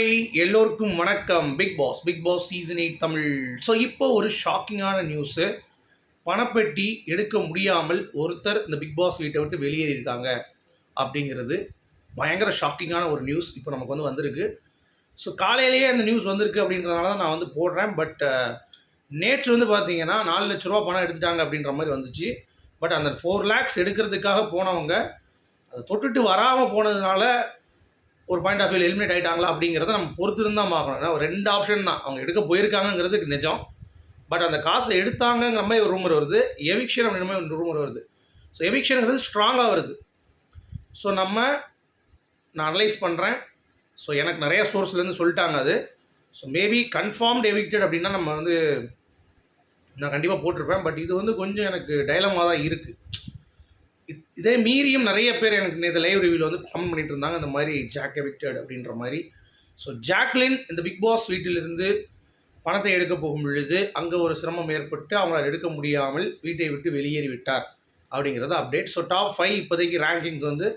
Hi எல்லோருக்கும் வணக்கம். Bigg Boss Bigg Boss season eight Tamil. So இப்போ ஒரு ஷாக்கிங்கான நியூஸு பணப்பெட்டி எடுக்க முடியாமல் ஒருத்தர் இந்த பிக் பாஸ் வீட்டை விட்டு வெளியேறியிருக்காங்க அப்படிங்கிறது பயங்கர ஷாக்கிங்கான ஒரு நியூஸ் இப்போ நமக்கு வந்து வந்திருக்கு. ஸோ காலையிலேயே அந்த நியூஸ் வந்திருக்கு அப்படின்றதுனால தான் நான் வந்து போடுறேன். பட் நேற்று வந்து பார்த்தீங்கன்னா நாலு லட்ச ரூபா பணம் எடுத்துட்டாங்க அப்படின்ற மாதிரி வந்துச்சு. பட் அந்த ஃபோர் லேக்ஸ் எடுக்கிறதுக்காக போனவங்க அதை தொட்டுட்டு வராமல் போனதுனால ஒரு பாயிண்ட் ஆஃப் வியூ எலிமினேட் ஆகிட்டாங்களா அப்படிங்கிறத நம்ம பொறுத்திருந்து தான் பார்க்கணும். ஏன்னா ஒரு ரெண்டு ஆப்ஷன் தான். அவங்க எடுக்க போயிருக்காங்கங்கிறதுக்கு நிஜம். பட் அந்த காசை எடுத்தாங்கங்கிற மாதிரி ஒரு ரூமர் வருது. எவிக்ஷன் அப்படின்ற மாதிரி ஒரு ரூமர் வருது. ஸோ எவிக்ஷனுங்கிறது ஸ்ட்ராங்காக வருது. ஸோ நம்ம நான் அனலைஸ் பண்ணுறேன் ஸோ எனக்கு நிறைய சோர்ஸ்லேருந்து சொல்லிட்டாங்க அது. ஸோ மேபி கன்ஃபார்ம்டு எவிக்டட் அப்படின்னா நம்ம வந்து நான் கண்டிப்பாக போட்டிருப்பேன். பட் இது வந்து கொஞ்சம் எனக்கு டைலமாக தான் இருக்குது இதே மீறியும் நிறைய பேர் எனக்கு நேற்று லைவ் ரிவியூவில் வந்து கமெண்ட் பண்ணிட்டு இருந்தாங்க இந்த மாதிரி ஜாக் எவிக்டட் அப்படின்ற மாதிரி. ஸோ ஜாக்லின் இந்த பிக் பாஸ் வீட்டிலிருந்து பணத்தை எடுக்க போகும் பொழுது அங்கே ஒரு சிரமம் ஏற்பட்டு அவங்களால் எடுக்க முடியாமல் வீட்டை விட்டு வெளியேறி விட்டார் அப்படிங்கிறது அப்டேட் ஸோ டாப் ஃபைவ் இப்போதைக்கு ரேங்கிங்ஸ் வந்து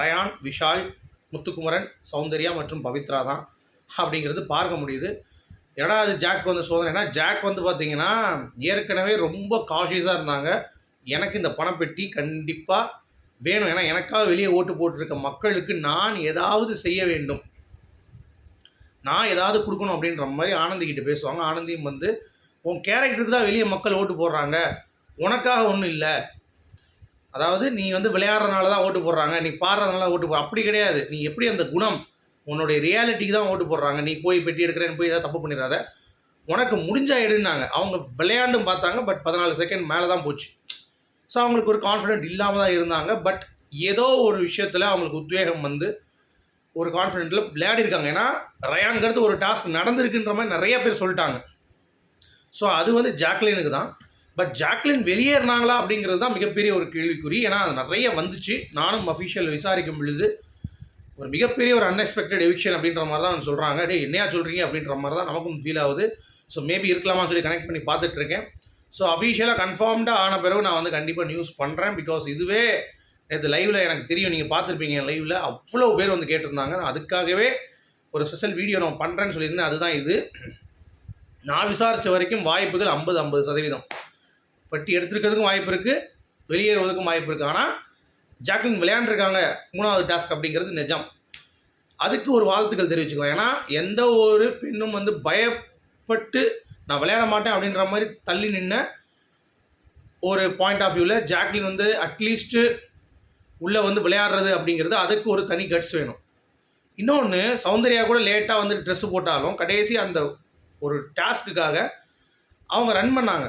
ரயான் விஷால் முத்துக்குமரன் சௌந்தர்யா மற்றும் பவித்ரா தான் அப்படிங்கிறது பார்க்க முடியுது. ஏன்னா அது ஜாக் வந்து சோதனை? ஏன்னா ஜாக் வந்து பார்த்திங்கன்னா ஏற்கனவே ரொம்ப காஷியஸாக இருந்தாங்க. எனக்கு இந்த பணப்பெட்டி கண்டிப்பாக வேணும். ஏன்னா எனக்காக வெளியே ஓட்டு போட்டிருக்க மக்களுக்கு நான் ஏதாவது செய்ய வேண்டும். நான் ஏதாவது கொடுக்கணும் அப்படின்ற மாதிரி ஆனந்திக்கிட்ட பேசுவாங்க. ஆனந்தியும் வந்து உன் கேரக்டருக்கு தான் வெளியே மக்கள் ஓட்டு போடுறாங்க. உனக்காக ஒன்றும் இல்லை. அதாவது நீ வந்து விளையாடுறதுனால தான் ஓட்டு போடுறாங்க. நீ பாடுறதுனால ஓட்டு போ அப்படி கிடையாது. நீ எப்படி அந்த குணம் உன்னுடைய ரியாலிட்டிக்கு தான் ஓட்டு போடுறாங்க. நீ போய் பெட்டி எடுக்கிறேன்னு போய் ஏதாவது தப்பு பண்ணிடாத. உனக்கு முடிஞ்சா எடுன்னாங்க. அவங்க விளையாண்டும் பார்த்தாங்க. பட் பதினாலு செகண்ட் மேலே தான் போச்சு. ஸோ அவங்களுக்கு ஒரு கான்ஃபிடென்ட் இல்லாமல் தான் இருந்தாங்க. பட் ஏதோ ஒரு விஷயத்தில் அவங்களுக்கு உத்வேகம் வந்து ஒரு கான்ஃபிடென்ட்டில் விளையாடிருக்காங்க ஏன்னா ரயான்கிறது ஒரு டாஸ்க் நடந்திருக்குன்ற மாதிரி நிறைய பேர் சொல்லிட்டாங்க. ஸோ அது வந்து ஜாக்லினுக்கு தான். பட் ஜாக்லின் வெளியேறினாங்களா அப்படிங்கிறது தான் மிகப்பெரிய ஒரு கேள்விக்குறி. ஏன்னா அது நிறைய வந்துச்சு. நானும் அஃபிஷியல் விசாரிக்கும் பொழுது ஒரு மிகப்பெரிய ஒரு அன்எக்ஸ்பெக்டட் எவிக்ஷன் அப்படின்ற மாதிரி தான் சொல்கிறாங்க டே என்னையா சொல்கிறீங்க அப்படின்ற மாதிரி தான் நமக்கும் ஃபீல் ஆகுது. ஸோ மேபி இருக்கலாமான்னு சொல்லி கனெக்ட் பண்ணி பார்த்துட்டு இருக்கேன். ஸோ அஃபீஷியலாக கன்ஃபார்ம்டாக ஆன பிறகு நான் வந்து கண்டிப்பாக நியூஸ் பண்ணுறேன் பிகாஸ் இதுவே நேற்று லைவில் எனக்கு தெரியும். நீங்கள் பார்த்துருப்பீங்க லைவில் அவ்வளோ பேர் வந்து கேட்டிருந்தாங்க. நான் அதுக்காகவே ஒரு ஸ்பெஷல் வீடியோ நான் பண்ணுறேன்னு சொல்லியிருந்தேன். அதுதான் இது. நான் விசாரித்த வரைக்கும் வாய்ப்புகள் ஐம்பது ஐம்பது சதவீதம். பட்டி எடுத்துருக்கிறதுக்கும் வாய்ப்பு இருக்குது வெளியேறுவதற்கும் வாய்ப்பு இருக்குது ஆனால் ஜாக்லின் விளையாண்டுருக்காங்க. மூணாவது டாஸ்க் அப்படிங்கிறது நிஜம். அதுக்கு ஒரு வாழ்த்துக்கள் தெரிவிச்சுக்கலாம். ஏன்னா எந்த ஒரு பெண்ணும் வந்து பயப்பட்டு நான் விளையாட மாட்டேன் அப்படின்ற மாதிரி தள்ளி நின்ன ஒரு பாயிண்ட் ஆஃப் வியூவில் ஜாக்லின் வந்து அட்லீஸ்ட்டு உள்ளே வந்து விளையாடுறது அப்படிங்கிறது அதுக்கு ஒரு தனி கட்ஸ் வேணும். இன்னொன்று சௌந்தர்யா கூட லேட்டாக வந்து ட்ரெஸ்ஸு போட்டாலும் கடைசி அந்த ஒரு டாஸ்க்குக்காக அவங்க ரன் பண்ணாங்க.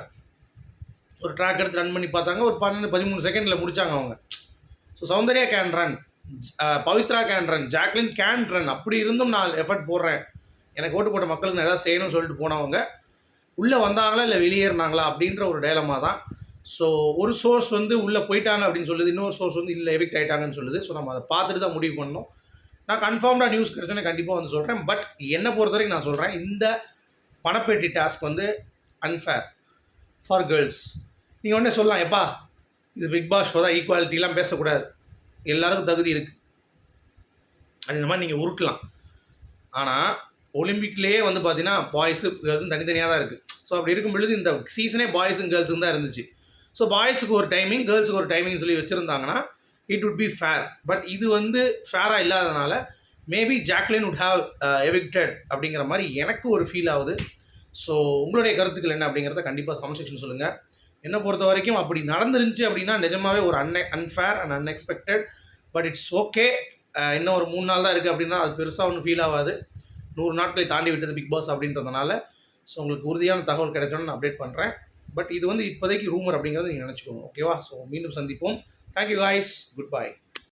ஒரு ட்ராக் எடுத்து ரன் பண்ணி பார்த்தாங்க. ஒரு பன்னெண்டு பதிமூணு செகண்டில் முடித்தாங்க அவங்க. So Soundarya can run Pavithra can run Jacqueline can run அப்படி இருந்தும் நான் எஃபர்ட் போடுறேன். எனக்கு ஓட்டு போட்ட மக்களுக்கு நான் எதாவது செய்யணும்னு சொல்லிட்டு போனவங்க உள்ளே வந்தாங்களா இல்லை வெளியேறினாங்களா அப்படின்ற ஒரு டேலமாக தான். ஸோ ஒரு சோர்ஸ் வந்து உள்ளே போயிட்டாங்க அப்படின்னு சொல்லுது இன்னொரு சோர்ஸ் வந்து இல்லை எவிக்ட் ஆகிட்டாங்கன்னு சொல்லுது. ஸோ நம்ம அதை பார்த்துட்டு தான் முடிவு பண்ணணும். நான் கன்ஃபார்ம்டாக நியூஸ் கிடைச்சோன்னே கண்டிப்பாக வந்து சொல்கிறேன் பட் என்னை பொறுத்த வரைக்கும் நான் சொல்கிறேன் இந்த பணப்பேட்டி டாஸ்க் வந்து அன்ஃபேர் ஃபார் கேர்ள்ஸ் நீங்கள் உடனே சொல்லலாம் எப்பா இது பிக் பாஸ் ஷோ தான் ஈக்குவாலிட்டிலாம் பேசக்கூடாது. எல்லாருக்கும் தகுதி இருக்குது அப்படின்ற மாதிரி நீங்கள் உருட்டலாம். ஆனால் ஒலிம்பிக்லேயே வந்து பார்த்தீங்கன்னா பாய்ஸு கேர்ள்ஸும் தனித்தனியாக தான் இருக்குது ஸோ அப்படி இருக்கும் பொழுது இந்த சீசனே பாய்ஸும் கேர்ள்ஸும் தான் இருந்துச்சு. ஸோ பாய்ஸுக்கு ஒரு டைமிங் கேர்ள்ஸுக்கு ஒரு டைமிங் சொல்லி வச்சுருந்தாங்கன்னா it would be fair but இது வந்து ஃபேராக இல்லாததுனால maybe Jacqueline would have evicted அப்படிங்கிற மாதிரி எனக்கு ஒரு ஃபீல் ஆகுது. ஸோ உங்களுடைய கருத்துக்கள் என்ன அப்படிங்கிறத கண்டிப்பாக கமெண்ட் செக்ஷன் சொல்லுங்கள் என்னை பொறுத்த வரைக்கும் அப்படி நடந்துருந்துச்சு அப்படின்னா நிஜமாவே ஒரு un unfair and unexpected but it's okay இன்னும் ஒரு மூணு நாள் தான் இருக்குது அப்படின்னா அது பெருசாக ஒன்றும் ஃபீல் ஆகாது. நூறு நாட்களை தாண்டி விட்டது பிக் பாஸ் அப்படின்றதுனால ஸோ உங்களுக்கு உறுதியான தகவல் கிடைச்சோன்னு நான் அப்டேட் பண்ணுறேன் பட் இது வந்து இப்போதைக்கு ரூமர் அப்படிங்கிறத நீங்கள் நினச்சிக்கோங்க ஓகேவா ஸோ மீண்டும் சந்திப்போம். தேங்க்யூ காய்ஸ் குட் பாய்